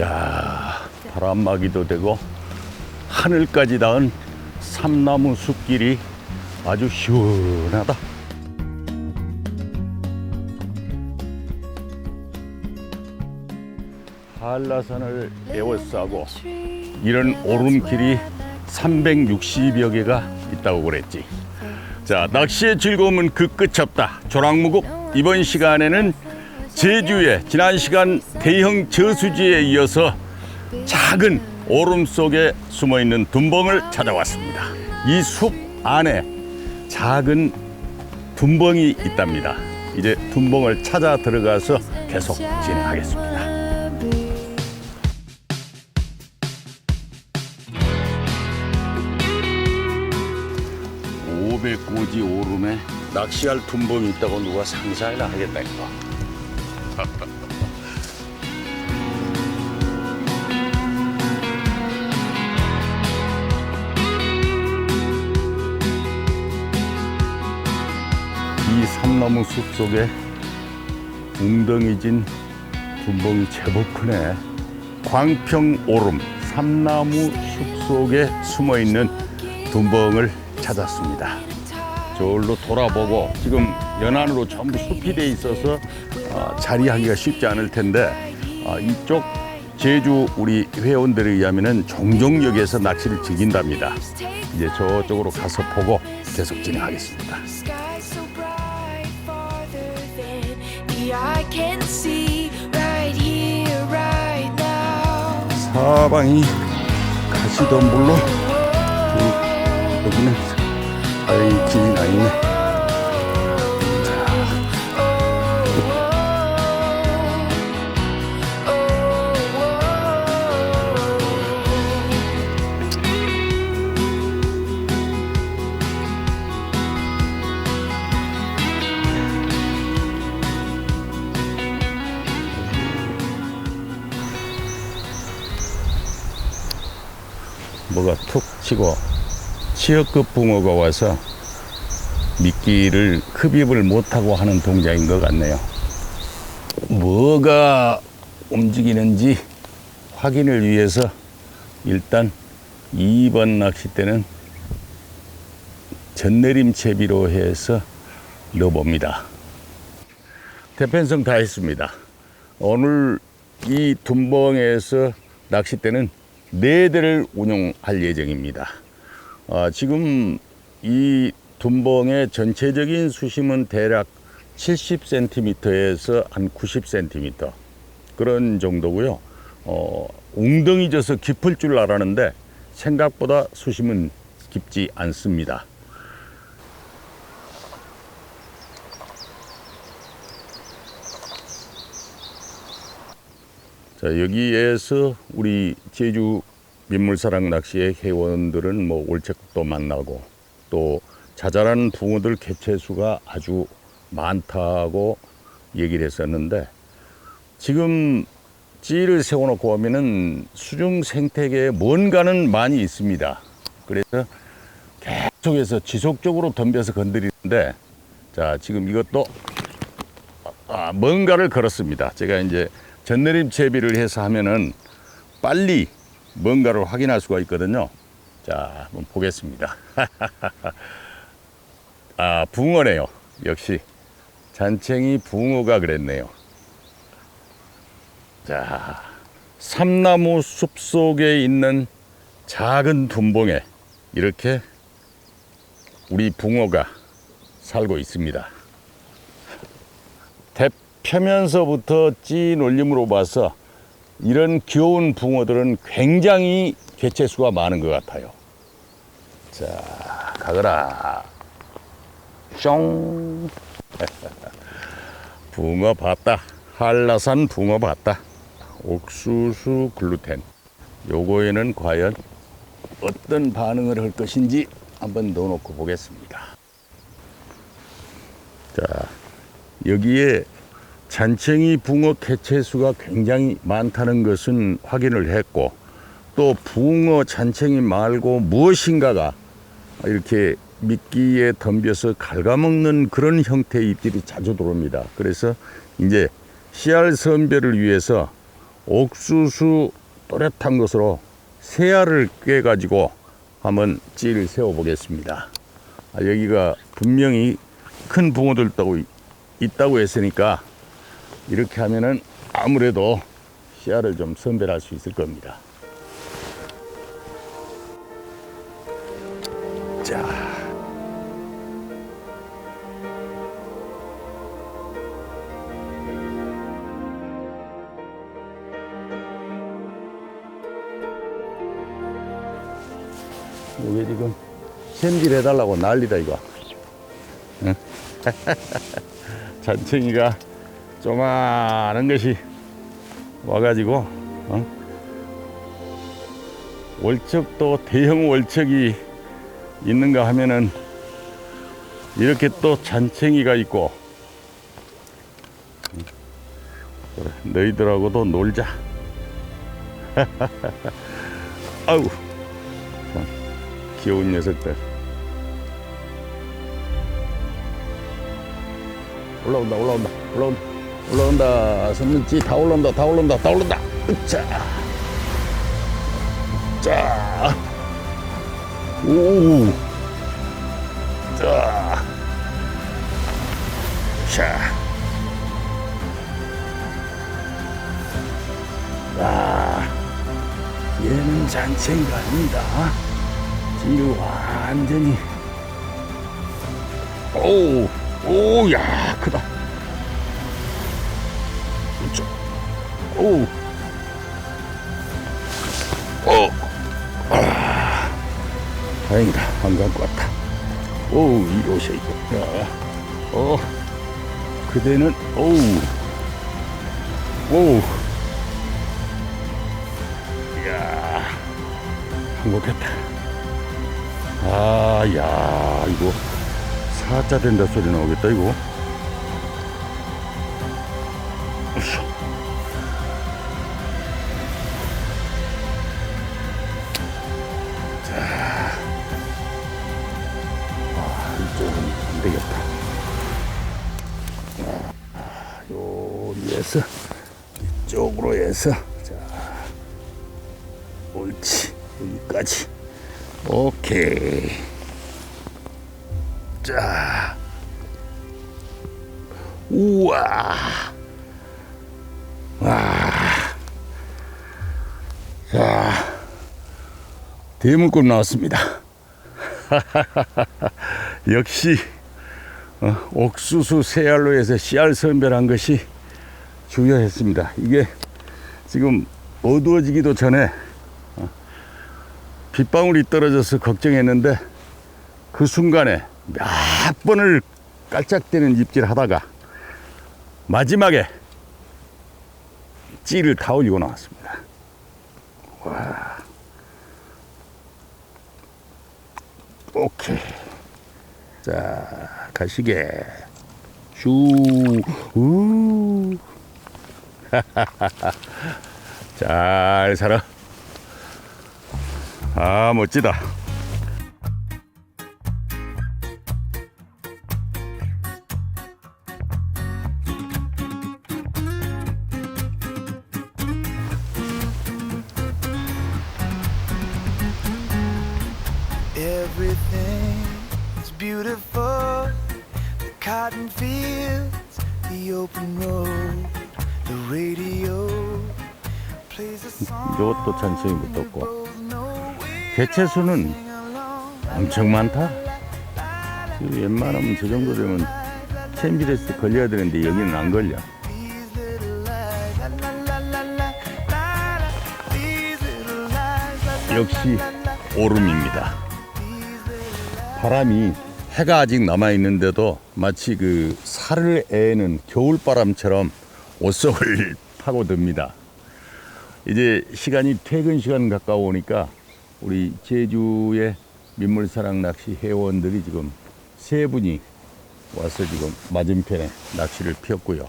야 바람막이도 되고 하늘까지 닿은 삼나무 숲길이 아주 시원하다. 한라산을 에워싸고 이런 오름길이 360여 개가 있다고 그랬지. 자, 낚시의 즐거움은 그 끝이 없다. 조랑무국 이번 시간에는 제주의 지난 시간 대형 저수지에 이어서 작은 오름 속에 숨어 있는 둔벙을 찾아왔습니다. 이 숲 안에 작은 둔벙이 있답니다. 이제 둔벙을 찾아 들어가서 계속 진행하겠습니다. 500고지 오름에 낚시할 둔벙이 있다고 누가 상상이나 하겠다 이거. 이 삼나무 숲 속에 웅덩이진 둔벙이 제법 크네. 광평 오름 삼나무 숲 속에 숨어 있는 둔벙을 찾았습니다. 저울로 돌아보고 지금 연안으로 전부 숲이 돼 있어서 어, 자리하기가 쉽지 않을 텐데 어, 이쪽 제주 우리 회원들에 의하면은 종종 여기에서 낚시를 즐긴답니다. 이제 저쪽으로 가서 보고 계속 진행하겠습니다. 사방이 가시던 물로 여기는 아이 길이 나 있네. 뭐가 툭 치고 치어급 붕어가 와서 미끼를 흡입을 못하고 하는 동작인 것 같네요. 뭐가 움직이는지 확인을 위해서 일단 2번 낚싯대는 전내림 채비로 해서 넣어봅니다. 대편성 다 했습니다. 오늘 이 둔벙에서 낚싯대는 네 대를 운용할 예정입니다. 아, 지금 이 둔벙의 전체적인 수심은 대략 70cm에서 한 90cm 그런 정도고요. 어, 웅덩이 져서 깊을 줄 알았는데 생각보다 수심은 깊지 않습니다. 자, 여기에서 우리 제주 민물사랑 낚시의 회원들은 뭐 올책도 만나고 또 자잘한 붕어들 개체수가 아주 많다고 얘기를 했었는데 지금 찌를 세워놓고 하면은 수중 생태계에 뭔가는 많이 있습니다. 그래서 계속해서 지속적으로 덤벼서 건드리는데 자, 지금 이것도 아, 뭔가를 걸었습니다. 제가 이제 전내림 채비를 해서 하면은 빨리 뭔가를 확인할 수가 있거든요. 자, 한번 보겠습니다. 아, 붕어네요. 역시 잔챙이 붕어가 그랬네요. 자, 삼나무 숲 속에 있는 작은 둔봉에 이렇게 우리 붕어가 살고 있습니다. 대표면서부터 찌 놀림으로 봐서 이런 귀여운 붕어들은 굉장히 개체수가 많은 것 같아요. 자, 가거라. 쫑. 붕어 봤다. 한라산 붕어 봤다. 옥수수 글루텐. 요거에는 과연 어떤 반응을 할 것인지 한번 넣어놓고 보겠습니다. 자, 여기에 잔챙이 붕어 개체수가 굉장히 많다는 것은 확인을 했고 또 붕어 잔챙이 말고 무엇인가가 이렇게 미끼에 덤벼서 갉아먹는 그런 형태의 입질이 자주 들어옵니다. 그래서 이제 씨알 선별을 위해서 옥수수 또렷한 것으로 새알을 꿰가지고 한번 찌를 세워보겠습니다. 아, 여기가 분명히 큰 붕어들 있다고, 있다고 했으니까 이렇게 하면은 아무래도 씨알을 좀 선별할 수 있을 겁니다. 자. 이게 지금 샘질 해달라고 난리다 이거. 응? 잔챙이가 조만한 것이 와가지고 어? 월척도 대형 월척이 있는가 하면은 이렇게 또 잔챙이가 있고 응. 그래, 너희들하고도 놀자. 아우 참, 귀여운 녀석들. 올라온다 올라온다 올라온다 올라온다 선민지. 다 올라온다 다 올라온다 다 올라온다. 자, 자, 오, 자, 자, 아, 얘는 잔챙이가 아닙니다. 지금 완전히. 오, 오, 야, 크다. 오, 오, 아, 다행이다. 안 갖고 왔다. 오, 이리 오셔, 이거. 야, 어, 그대는, 오우, 오우, 이야, 한국했다. 아, 야, 이거. 사자 된다 소리 나오겠다 이거 와, 자, 대물꽃 나왔습니다. 역시 어, 옥수수 새알로 해서 씨알 선별한 것이 중요했습니다. 이게 지금 어두워지기도 전에 어, 빗방울이 떨어져서 걱정했는데 그 순간에 몇 번을 깔짝대는 입질 하다가 마지막에 찌를 다 올리고 나왔습니다. 와. 오케이. 자, 가시게. 슈, 우. 잘 살아. 아, 멋지다. 잔챙이 붙었고. 개체수는. 엄청 많다. 웬만하면 저 정도 되면 챔비레스 걸려야 되는데 여기는 안 걸려. 역시. 오름입니다. 바람이 해가 아직 남아 있는데도 마치 그 살을 애는 겨울바람처럼 옷속을 파고듭니다. 이제 시간이 퇴근 시간 가까우니까 우리 제주의 민물사랑 낚시 회원들이 지금 세 분이 와서 지금 맞은편에 낚시를 피웠고요.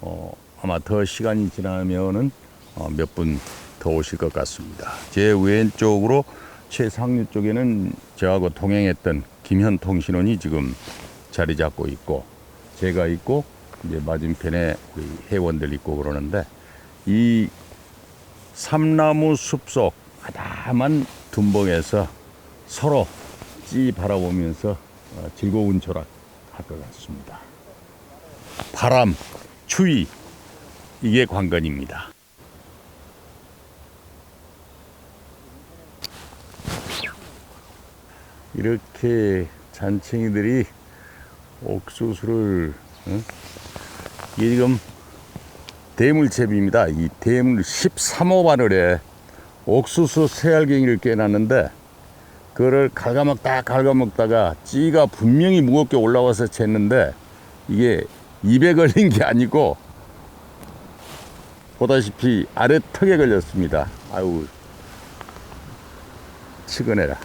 어, 아마 더 시간이 지나면은 어, 몇 분 더 오실 것 같습니다. 제 왼쪽으로 최상류 쪽에는 저하고 동행했던 김현 통 신원이 지금 자리 잡고 있고 제가 있고 이제 맞은편에 우리 회원들 있고 그러는데 이 삼나무 숲속 아담한 둔벙에서 서로 찌 바라보면서 어, 즐거운 조락 할 것 같습니다. 바람, 추위 이게 관건입니다. 이렇게 잔챙이들이 옥수수를 응? 이게 지금 대물채비입니다. 이 대물 13호 바늘에 옥수수 새알갱이를 깨놨는데 그거를 갉아먹다 갉아먹다가 찌가 분명히 무겁게 올라와서 쟀는데 이게 입에 걸린 게 아니고 보다시피 아래 턱에 걸렸습니다. 아유 치근해라.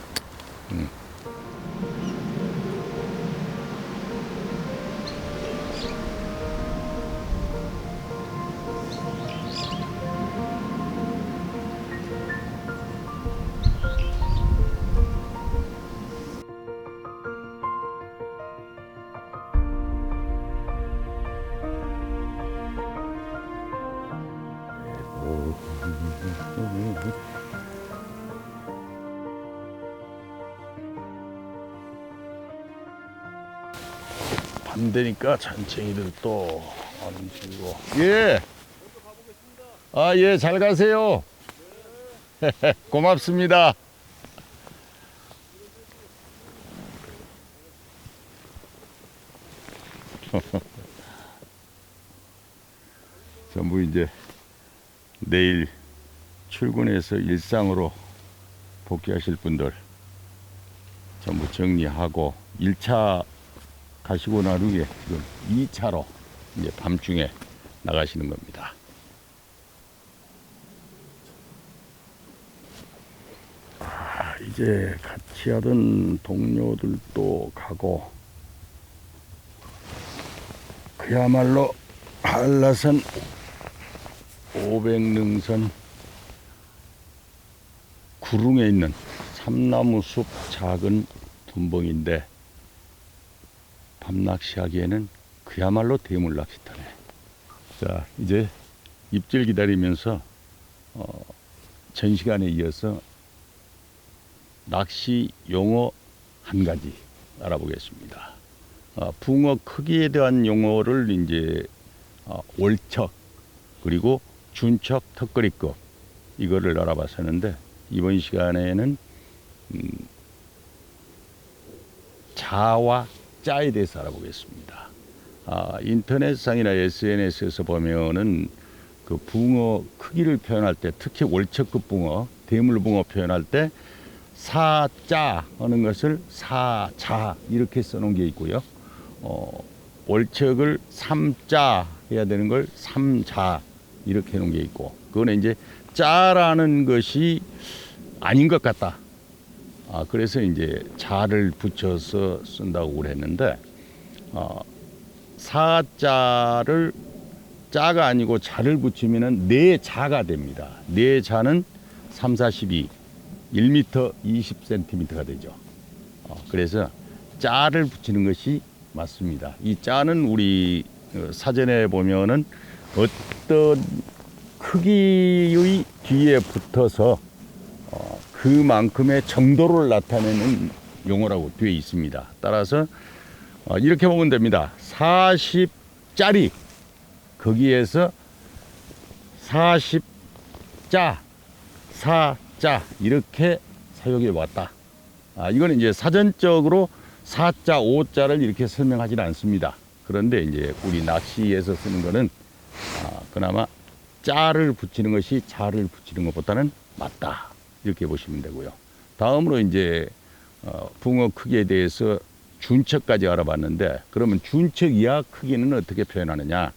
밤 되니까 잔챙이들 또 안 움직이고 예. 아, 예, 잘 가세요. 고맙습니다. 전부 이제 내일 출근해서 일상으로 복귀하실 분들 전부 정리하고 1차 가시고 난 후에 지금 2차로 이제 밤중에 나가시는 겁니다. 아, 이제 같이 하던 동료들도 가고 그야말로 한라산 500능선 구릉에 있는 삼나무 숲 작은 둔벙인데 밤낚시하기에는 그야말로 대물 낚시터네. 자, 이제 입질 기다리면서 어, 전 시간에 이어서 낚시 용어 한 가지 알아보겠습니다. 어, 붕어 크기에 대한 용어를 이제 어, 올척 그리고 준척 턱걸이급 이거를 알아봤었는데 이번 시간에는 음, 자와 자에 대해서 알아보겠습니다. 아, 인터넷상이나 SNS에서 보면은 그 붕어 크기를 표현할 때 특히 월척급 붕어, 대물 붕어 표현할 때 사자 하는 것을 사자 이렇게 써놓은 게 있고요. 어, 월척을 삼자 해야 되는 걸 삼자 이렇게 해놓은 게 있고 그거는 이제 자라는 것이 아닌 것 같다. 아, 그래서 이제 자를 붙여서 쓴다고 그랬는데, 어, 사자를 자가 아니고 자를 붙이면은 네 자가 됩니다. 네 자는 3, 42, 1m 20cm가 되죠. 어, 그래서 자를 붙이는 것이 맞습니다. 이 자는 우리 어, 사전에 보면은 어떤 크기의 뒤에 붙어서 어, 그만큼의 정도를 나타내는 용어라고 되어 있습니다. 따라서 어, 이렇게 보면 됩니다. 40짜리 거기에서 40자, 4자 이렇게 사용해 왔다. 아, 이거는 이제 사전적으로 4자, 5자를 이렇게 설명하지 않습니다. 그런데 이제 우리 낚시에서 쓰는 거는 아, 그나마 자를 붙이는 것이 자를 붙이는 것보다는 맞다. 이렇게 보시면 되고요. 다음으로 이제 어, 붕어 크기에 대해서 준척까지 알아봤는데 그러면 준척 이하 크기는 어떻게 표현하느냐?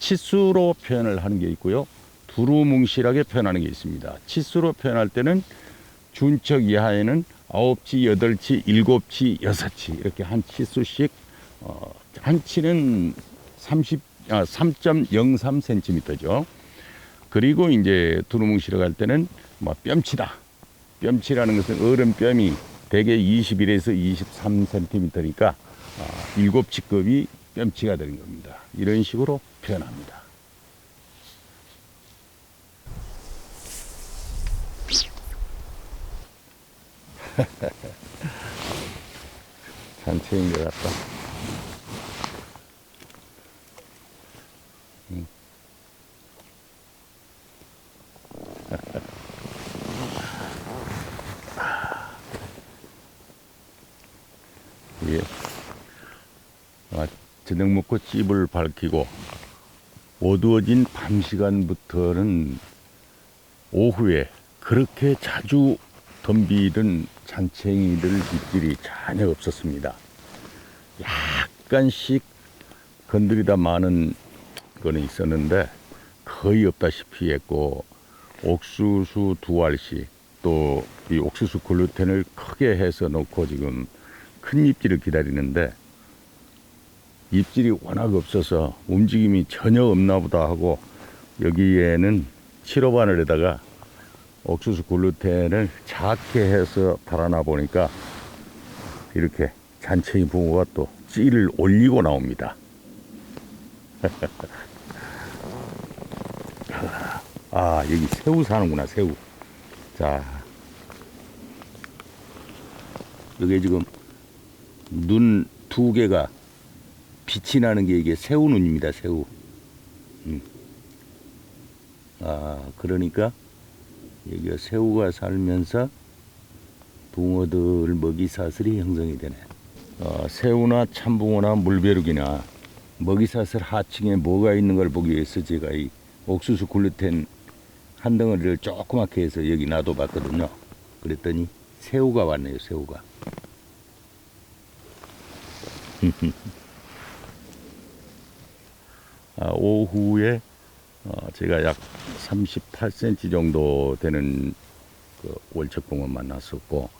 치수로 표현을 하는 게 있고요. 두루뭉실하게 표현하는 게 있습니다. 치수로 표현할 때는 준척 이하에는 아홉 치, 여덟 치, 일곱 치, 여섯 치 이렇게 한 치수씩 어, 한 치는 30, 아, 3.03cm죠. 그리고 이제 두루뭉 실어갈 때는 뭐 뺨치다. 뺨치라는 것은 어른 뺨이 대개 21에서 23cm니까 아, 일곱 직급이 뺨치가 되는 겁니다. 이런 식으로 표현합니다. 산책인 것 같다. 예. 아, 저녁 먹고 집을 밝히고 어두워진 밤 시간부터는 오후에 그렇게 자주 덤비던 잔챙이들 입질이 전혀 없었습니다. 약간씩 건드리다 마는 거는 있었는데 거의 없다시피 했고 옥수수 두 알씩 또 이 옥수수 글루텐을 크게 해서 놓고 지금 큰 입질을 기다리는데 입질이 워낙 없어서 움직임이 전혀 없나 보다 하고 여기에는 7호 바늘에다가 옥수수 글루텐을 작게 해서 달아나 보니까 이렇게 잔챙이 붕어가 또 찌를 올리고 나옵니다. 아 여기 새우 사는구나 새우. 자 여기 지금 눈 두 개가 빛이 나는 게 이게 새우 눈입니다 새우. 음. 아 그러니까 여기가 새우가 살면서 붕어들 먹이 사슬이 형성이 되네. 어, 새우나 참붕어나 물벼룩이나 먹이 사슬 하층에 뭐가 있는 걸 보기 위해서 제가 이 옥수수 글루텐 한 덩어리를 조그맣게 해서 여기 놔둬봤거든요. 그랬더니 새우가 왔네요, 새우가. 아, 오후에 어, 제가 약 38cm 정도 되는 그 월척붕어 만났었고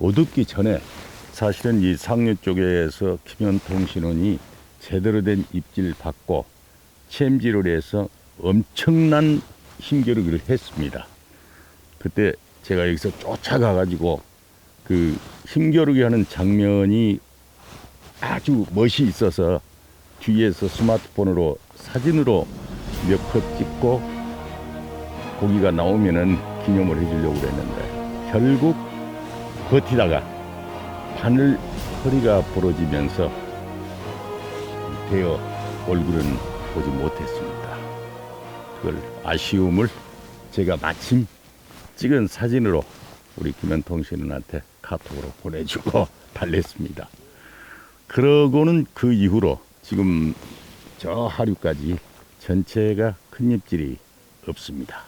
어둡기 전에 사실은 이 상류 쪽에서 김현통신원이 제대로 된 입질 받고 챔질을 해서 엄청난 힘겨루기를 했습니다. 그때 제가 여기서 쫓아가 가지고 그 힘겨루기 하는 장면이 아주 멋이 있어서 뒤에서 스마트폰으로 사진으로 몇 컷 찍고 고기가 나오면은 기념을 해주려고 그랬는데 결국 버티다가 바늘 허리가 부러지면서 되어 얼굴은 보지 못했습니다. 그걸 아쉬움을 제가 마침 찍은 사진으로 우리 김현통신원한테 카톡으로 보내주고 달랬습니다. 그러고는 그 이후로 지금 저 하류까지 전체가 큰 입질이 없습니다.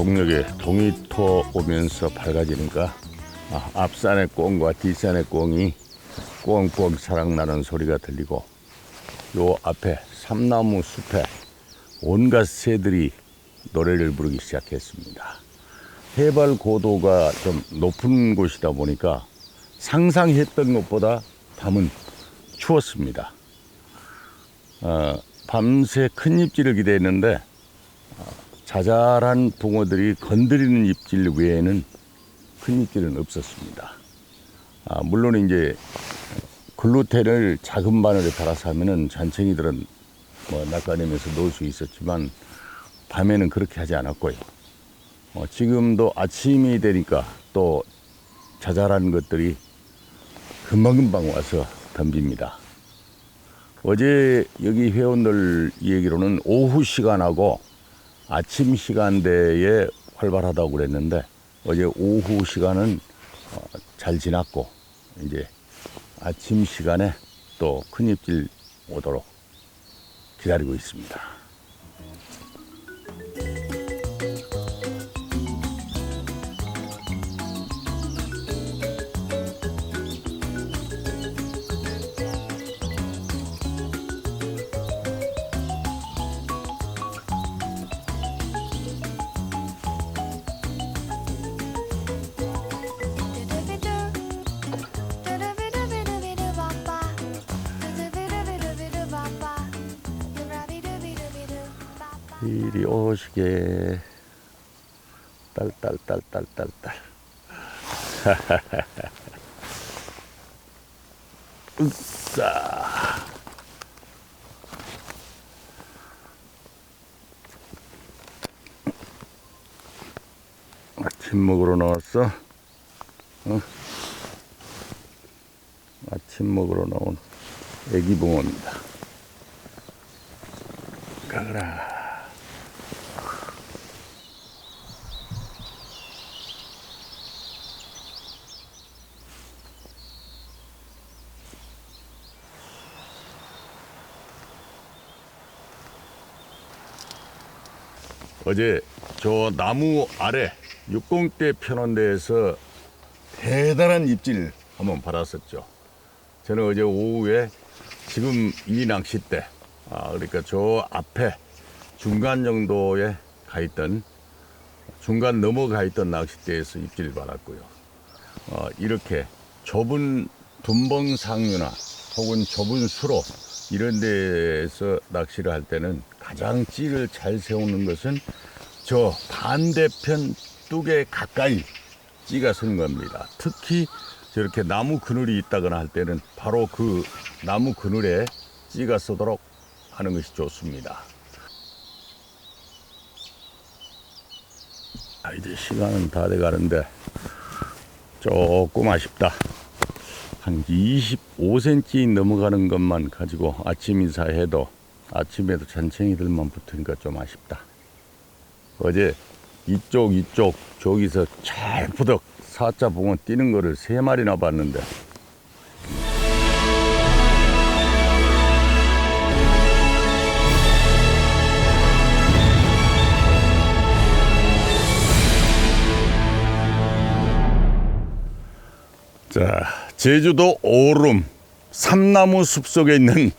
동력에 동이 토 오면서 밝아지니까 아, 앞산의 꽁과 뒷산의 꽁이 꽁꽁 사랑나는 소리가 들리고 요 앞에 삼나무 숲에 온갖 새들이 노래를 부르기 시작했습니다. 해발 고도가 좀 높은 곳이다 보니까 상상했던 것보다 밤은 추웠습니다. 어, 밤새 큰 입질을 기대했는데 어, 자잘한 붕어들이 건드리는 입질 외에는 큰 입질은 없었습니다. 아, 물론 이제 글루텐을 작은 바늘에 달아서 하면은 잔챙이들은 뭐 낚아내면서 놓을 수 있었지만 밤에는 그렇게 하지 않았고요. 어, 지금도 아침이 되니까 또 자잘한 것들이 금방금방 와서 덤빕니다. 어제 여기 회원들 얘기로는 오후 시간하고 아침 시간대에 활발하다고 그랬는데 어제 오후 시간은 어, 잘 지났고 이제 아침 시간에 또큰 입질 오도록 기다리고 있습니다. 이리 오시게 딸딸딸딸딸딸 으싸. 아침 먹으러 나왔어? 어? 아침 먹으러 나온 애기 붕어입니다. 가거라. 어제 저 나무 아래 육공대 편원 데에서 대단한 입질 한번 받았었죠. 저는 어제 오후에 지금 이 낚싯대, 아, 그러니까 저 앞에 중간 정도에 가 있던, 중간 넘어가 있던 낚싯대에서 입질을 받았고요. 어, 이렇게 좁은 둔벙 상류나 혹은 좁은 수로 이런 데에서 낚시를 할 때는 가장 찌를 잘 세우는 것은 저 반대편 뚝에 가까이 찌가 서는 겁니다. 특히 저렇게 나무 그늘이 있다거나 할 때는 바로 그 나무 그늘에 찌가 서도록 하는 것이 좋습니다. 아, 이제 시간은 다 돼 가는데 조금 아쉽다. 한 25cm 넘어가는 것만 가지고 아침 인사해도 아침에도 잔챙이들만 붙으니까 좀 아쉽다. 어제 이쪽 이쪽 저기서 잘 부덕 사자 붕어 뛰는 거를 세 마리나 봤는데 자 제주도 오름 삼나무 숲속에 있는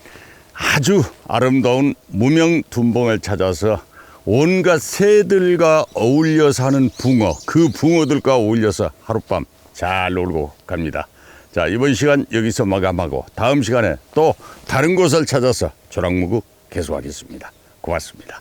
아주 아름다운 무명 둔벙을 찾아서 온갖 새들과 어울려 사는 붕어 그 붕어들과 어울려서 하룻밤 잘 놀고 갑니다. 자 이번 시간 여기서 마감하고 다음 시간에 또 다른 곳을 찾아서 조랑무구 계속하겠습니다. 고맙습니다.